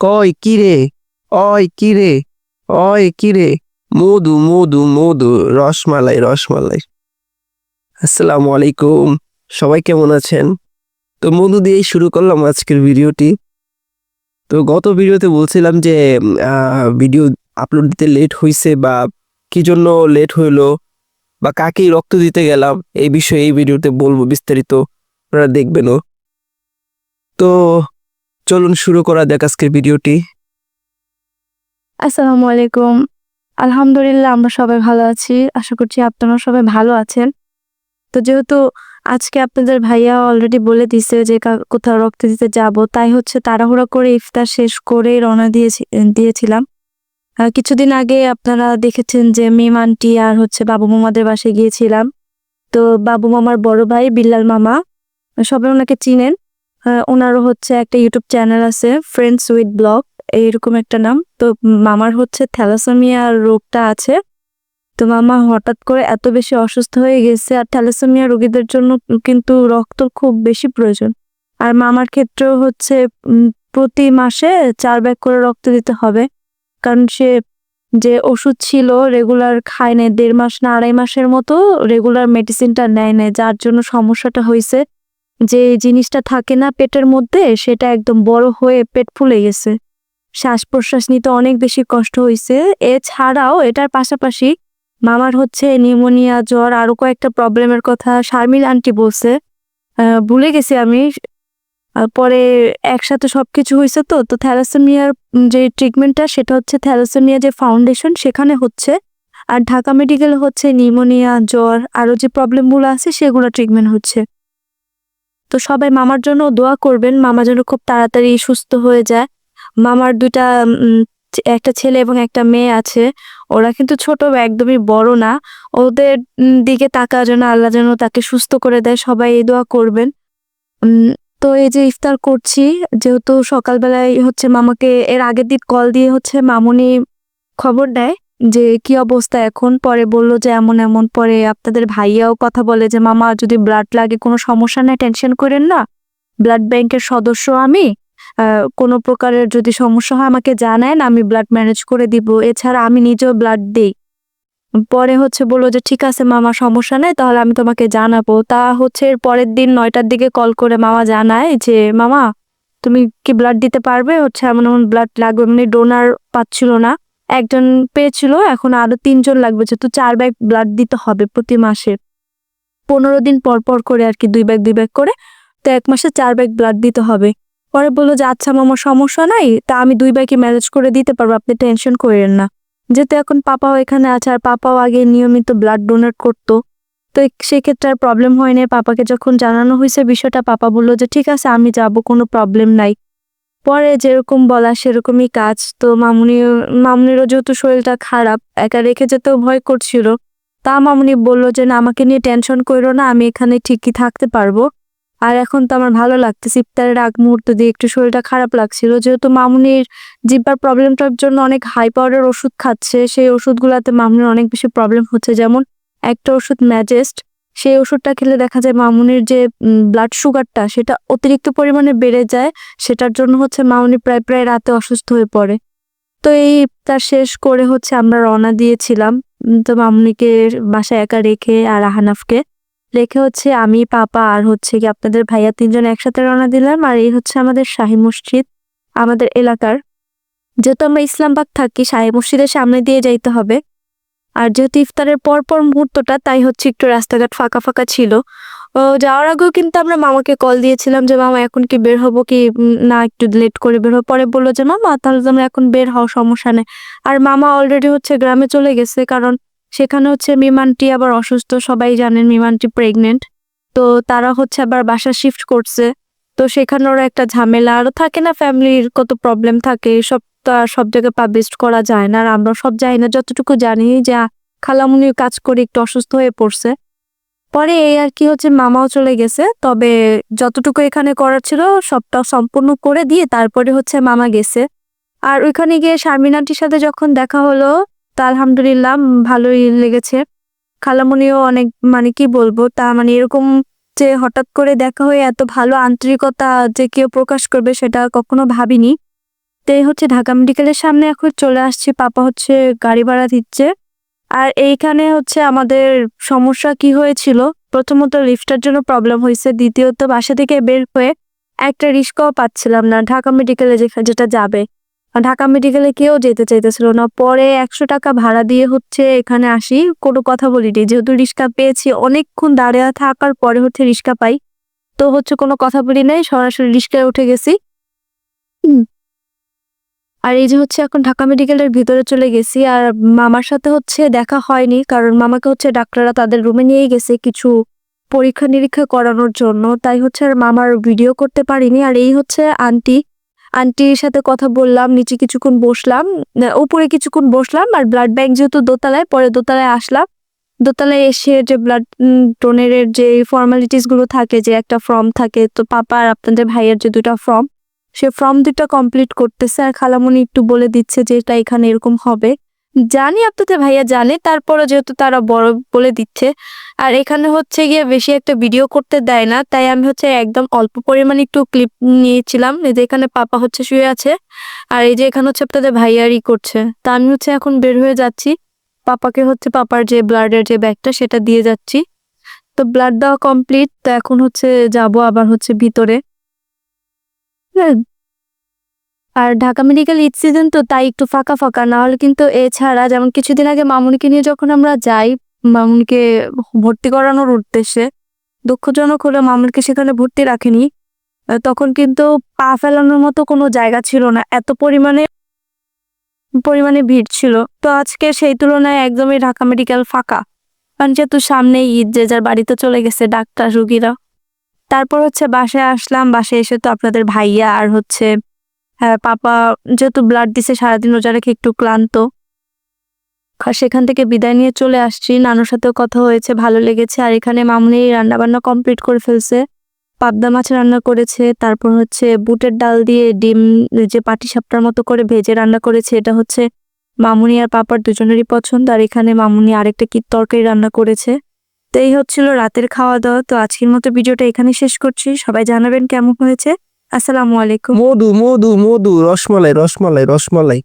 কয় কিরে অয় কিরে অয় কিরে মধু মধু মধু, রসমালাই রসমালাই। আসসালামু আলাইকুম। সবাই কেমন আছেন? তো মধু দিয়েই শুরু করলাম আজকের ভিডিওটি। তো গত ভিডিওতে বলছিলাম যে ভিডিও আপলোড দিতে লেট হয়েছে বা কি জন্য লেট হইল বা কাকেই রক্ত দিতে গেলাম এই বিষয়ে এই ভিডিওতে বলব বিস্তারিত। আপনারা দেখবেনও। তো চলুন শুরু করা যাক আজকের ভিডিওটি। আসসালামু আলাইকুম। আলহামদুলিল্লাহ, আমরা সবাই ভালো আছি। আশা করছি আপনারা সবাই ভালো আছেন। তো যেহেতু আজকে আপনাদের ভাইয়া অলরেডি বলে দিছে যে কোথাও রক্ত দিতে যাব, তাই হচ্ছে তাড়াহুড়া করে ইফতার শেষ করে রওনা দিয়েছি, দিয়েছিলাম। কিছুদিন আগে আপনারা দেখেছেন যে মিম আন্টি আর হচ্ছে বাবু মামাদের বাসায় গিয়েছিলাম। তো বাবু মামার বড় ভাই, বিল্লাল মামা, সবাই ওনাকে চিনেন। ওনারও হচ্ছে একটা ইউটিউব চ্যানেল আছে ফ্রেন্ডস উইথ ব্লগ এইরকম একটা নাম। তো মামার হচ্ছে থ্যালাসেমিয়া রোগটা আছে। তো মামা হঠাৎ করে এত বেশি অসুস্থ হয়ে গেছে, আর থ্যালাসেমিয়া রোগীদের জন্য কিন্তু রক্ত খুব বেশি প্রয়োজন। আর মামার ক্ষেত্রেও হচ্ছে প্রতি মাসে চার ব্যাগ করে রক্ত দিতে হবে। কারণ সে যে ওষুধ ছিল রেগুলার খায় নেয় দেড় মাস না আড়াই মাসের মতো রেগুলার মেডিসিনটা নেয় নেয় যার জন্য সমস্যাটা হয়েছে। যে জিনিসটা থাকে না পেটের মধ্যে, সেটা একদম বড় হয়ে পেট ফুলে গেছে। শ্বাস প্রশ্বাস নিতে অনেক বেশি কষ্ট হয়েছে এছাড়াও এটার পাশাপাশি মামার হচ্ছে নিউমোনিয়া, জ্বর, আরও কয়েকটা প্রবলেমের কথা শারমিল আন্টি বলছে। ভুলে গেছি আমি। পরে একসাথে সব কিছু হয়েছে তো তো থ্যালাসেমিয়ার যে ট্রিটমেন্টটা, সেটা হচ্ছে থ্যালাসেমিয়া যে ফাউন্ডেশন, সেখানে হচ্ছে। আর ঢাকা মেডিকেলে হচ্ছে নিউমোনিয়া, জ্বর, আরও যে প্রবলেমগুলো আছে, সেগুলো ট্রিটমেন্ট হচ্ছে। তো সবাই মামার জন্য দোয়া করবেন। মামা যেন খুব তাড়াতাড়ি সুস্থ হয়ে যায়। মামার ছে- একটা ছেলে এবং একটা মেয়ে আছে। ওরা কিন্তু ছোট, একদমই বড় না। ওদের দিকে তাকা যেন আল্লাহ যেন তাকে সুস্থ করে দেয়। সবাই এই দোয়া করবেন। তো এই যে ইফতার করছি, যেহেতু সকালবেলায় হচ্ছে মামাকে, এর আগের দিন কল দিয়ে হচ্ছে মামুনি খবর দেয়। যে, কি অবস্থা? এখন পরে বলল যে, এমন এমন পরে আপনাদের ভাইয়াও কথা বলে যে, মামা, যদি ব্লাড লাগে কোনো সমস্যা নেই টেনশন করেন না। ব্লাড ব্যাংকের সদস্য আমি। কোনো প্রকারের যদি সমস্যা হয় আমাকে জানায় আমি ব্লাড ম্যানেজ করে দিব। এছাড়া আমি নিজেও ব্লাড দিই। পরে হচ্ছে বলল যে, ঠিক আছে মামা, সমস্যা নেই, তাহলে আমি তোমাকে জানাব। তা হচ্ছে এর পরের দিন নয়টার দিকে কল করে মামা জানায় যে, মামা, তুমি কি ব্লাড দিতে পারবে? হচ্ছে এমন এমন ব্লাড লাগবে। এমনি ডোনার পাচ্ছিল না। একজন পেয়েছিল, এখন আরও তিনজন লাগবে, যেহেতু চার ব্যাগ ব্লাড দিতে হবে প্রতি মাসে। পনেরো দিন পর পর করে আর কি, দুই ব্যাগ দুই ব্যাগ করে, তো এক মাসে চার ব্যাগ ব্লাড দিতে হবে। পরে বলল যে আচ্ছা মামার সমস্যা নাই, তা আমি দুই ব্যাগই ম্যানেজ করে দিতে পারব, আপনি টেনশন করেন না। যেহেতু এখন পাপাও এখানে আছে, আর পাপাও আগে নিয়মিত ব্লাড ডোনেট করতো, তো সেক্ষেত্রে আর প্রবলেম হয়নি। পাপাকে যখন জানানো হয়েছে বিষয়টা, পাপা বলল যে, ঠিক আছে, আমি যাব, কোনো প্রবলেম নাই। পরে যেরকম বলা সেরকমই কাজ। তো মামুনি, মামুনিরও যেহেতু শরীরটা খারাপ, একা রেখে যেতেও ভয় করছিল, তা মামুনি বলল যে, না, আমাকে নিয়ে টেনশন করো না, আমি এখানে ঠিকই থাকতে পারব। আর এখন তো আমার ভালো লাগতেছে, ইফতারের আগ মুহূর্ত দিয়ে একটু শরীরটা খারাপ লাগছিল। যেহেতু মামুনির জিব্বার প্রবলেমটার জন্য অনেক হাই পাওয়ারের ওষুধ খাচ্ছে, সেই ওষুধগুলোতে মামুনির অনেক বেশি প্রবলেম হচ্ছে। যেমন একটা ওষুধ ম্যাজেস্ট সেই ওষুধটা খেলে দেখা যায় মামুনির যে ব্লাড সুগারটা সেটা অতিরিক্ত পরিমাণে বেড়ে যায়। সেটার জন্য হচ্ছে মামুনি প্রায় প্রায় রাতে অসুস্থ হয়ে পড়ে। তো এই তার শেষ করে হচ্ছে আমরা রওনা দিয়েছিলাম। তো মামুনিকে বাসায় একা রেখে আর আহানাফকে রেখে হচ্ছে আমি, পাপা আর হচ্ছে কি আপনাদের ভাইয়া তিনজন একসাথে রওনা দিলাম। আর এই হচ্ছে আমাদের শাহী মসজিদ, আমাদের এলাকার। যেহেতু আমরা ইসলামবাগ থাকি, শাহী মসজিদের সামনে দিয়ে যাইতে হবে। আর যেহেতু ইফতারের পর পর মুহূর্তটা, তাই হচ্ছে একটু রাস্তাঘাট ফাঁকা ফাঁকা ছিল। যাওয়ার আগেও কিন্তু আমরা মামাকে কল দিয়েছিলাম যে, মামা, এখন কি বের হব কি? না, একটু লেট করে বের হব। পরে বলল যে, মামা, তাহলে তোমরা এখন বের হও সমস্যা নেই। আর মামা অলরেডি হচ্ছে গ্রামে চলে গেছে, কারণ সেখানে হচ্ছে মিমানটি আবার অসুস্থ, সবাই জানেন মিমানটি প্রেগনেন্ট তো তারা হচ্ছে আবার বাসা শিফট করছে। তো সেখানে ওরা একটা ঝামেলা আরও থাকে না ফ্যামিলির কত প্রবলেম থাকে সব সব জায়গায় পাবলিশ করা যায় না, আর আমরা সব জানি না, যতটুকু জানি যে আ, খালামুনি কাজ করে একটু অসুস্থ হয়ে পড়ছে। পরে এই আর কি হচ্ছে মামাও চলে গেছে। তবে যতটুকু এখানে করার ছিল সবটা সম্পূর্ণ করে দিয়ে তারপরে হচ্ছে মামা গেছে। আর ওইখানে গিয়ে শারমিন আন্টির সাথে যখন দেখা হলো তা আলহামদুলিল্লাহ ভালোই লেগেছে। খালামুনিও অনেক মানে কি বলব তা মানে এরকম যে হঠাৎ করে দেখা হয়ে এত ভালো আন্তরিকতা যে কেউ প্রকাশ করবে সেটা কখনো ভাবিনি। তো এই হচ্ছে ঢাকা মেডিকেলের সামনে এখন চলে আসছি। পাপা হচ্ছে গাড়ি ভাড়া দিচ্ছে। আর এইখানে হচ্ছে আমাদের সমস্যা কি হয়েছিল? প্রথমত লিফটের জন্য প্রবলেম হয়েছে। দ্বিতীয়ত বাসা থেকে বের হয়ে একটা রিস্কাও পাচ্ছিলাম না। ঢাকা মেডিকেলে যেটা যাবে। ঢাকা মেডিকেলে কেউ যেতে চাইতেছিল না। পরে একশো টাকা ভাড়া দিয়ে হচ্ছে এখানে আসি। কোনো কথা বলিনি। যেহেতু রিক্সা পেয়েছি, অনেকক্ষণ দাঁড়িয়ে থাকার পরে হচ্ছে রিক্সা পাই। তো হচ্ছে কোনো কথা বলি নাই। সরাসরি রিক্সায় উঠে গেছি। আর এই যে হচ্ছে এখন ঢাকা মেডিকেলের ভিতরে চলে গেছি, আর মামার সাথে হচ্ছে দেখা হয়নি, কারণ মামাকে হচ্ছে ডাক্তাররা তাদের রুমে নিয়ে গেছে কিছু পরীক্ষা নিরীক্ষা করানোর জন্য, তাই হচ্ছে আর মামার ভিডিও করতে পারিনি। আর এই হচ্ছে আন্টি, আন্টির সাথে কথা বললাম, নিচে কিছুক্ষণ বসলাম উপরে কিছুক্ষণ বসলাম, আর ব্লাড ব্যাংক যেহেতু দোতলায়, পরে দোতলায় আসলাম। দোতলায় এসে যে ব্লাড ডোনেরের যে ফর্মালিটিসগুলো থাকে, যে একটা ফর্ম থাকে, তো পাপা আর আপনাদের ভাইয়ের যে দুটা ফর্ম সে ফর্ম দুটা কমপ্লিট করতেছে আর খালামণি একটু বলে দিচ্ছে যে এটা এখানে এরকম হবে। জানি আপনাদের ভাইয়া জানে তারপরে যেহেতু তারা বড় বলে দিচ্ছে। আর এখানে হচ্ছে গিয়ে বেশি একটা ভিডিও করতে দেয় না, তাই আমি হচ্ছে একদম অল্প পরিমাণে একটু ক্লিপ নিয়েছিলাম। এই যে এখানে পাপা হচ্ছে শুয়ে আছে, আর এই যে এখানে হচ্ছে আপনাদের ভাইয়ারই করছে। তা আমি হচ্ছে এখন বের হয়ে যাচ্ছি। পাপাকে হচ্ছে পাপার যে ব্লাডের যে ব্যাগটা, সেটা দিয়ে যাচ্ছি। তো ব্লাড দেওয়া কমপ্লিট তো এখন হচ্ছে যাব আবার হচ্ছে ভিতরে। আর ঢাকা মেডিকেল ঈদ সিজন তো, তাই একটু ফাঁকা ফাঁকা। না হলে কিন্তু এছাড়া যেমন কিছুদিন আগে মামুনিকে নিয়ে যখন আমরা যাই, মামুনিকে ভর্তি করানোর উদ্দেশ্যে, দুঃখজনক হলো মামুনিকে সেখানে ভর্তি রাখেনি। তখন কিন্তু পা ফেলানোর মতো কোনো জায়গা ছিল না। এত পরিমাণে পরিমাণে ভিড় ছিল। তো আজকে সেই তুলনায় একদমই ঢাকা মেডিকেল ফাঁকা। কারণ যেহেতু সামনে ঈদ, যে যার বাড়িতে চলে গেছে ডাক্তার, রুগীরা। তারপর হচ্ছে বাসায় আসলাম, বাসায় এসে তো আপনাদের ভাইয়া আর হচ্ছে পাপা যেহেতু ব্লাড দিছে, সারাদিন রোজা রেখে একটু ক্লান্ত। আর সেখান থেকে বিদায় নিয়ে চলে আসছি। নানুর সাথেও কথা হয়েছে, ভালো লেগেছে। আর এখানে মামুনি রান্নাবান্না কমপ্লিট করে ফেলছে। পাবদা মাছ রান্না করেছে, তারপর হচ্ছে বুটের ডাল দিয়ে ডিম যে পাটি সাপটার মতো করে ভেজে রান্না করেছে। এটা হচ্ছে মামুনি আর পাপার দুজনেরই পছন্দ। আর এখানে মামুনি আরেকটা কি তরকারি রান্না করেছে। তো এই হচ্ছিল রাতের খাওয়া দাওয়া তো আজকের মতো ভিডিওটা এখানে শেষ করছি। সবাই জানাবেন কেমন হয়েছে। আসসালামু আলাইকুম। মধু মধু মধু, রসমালাই রসমালাই রসমালাই।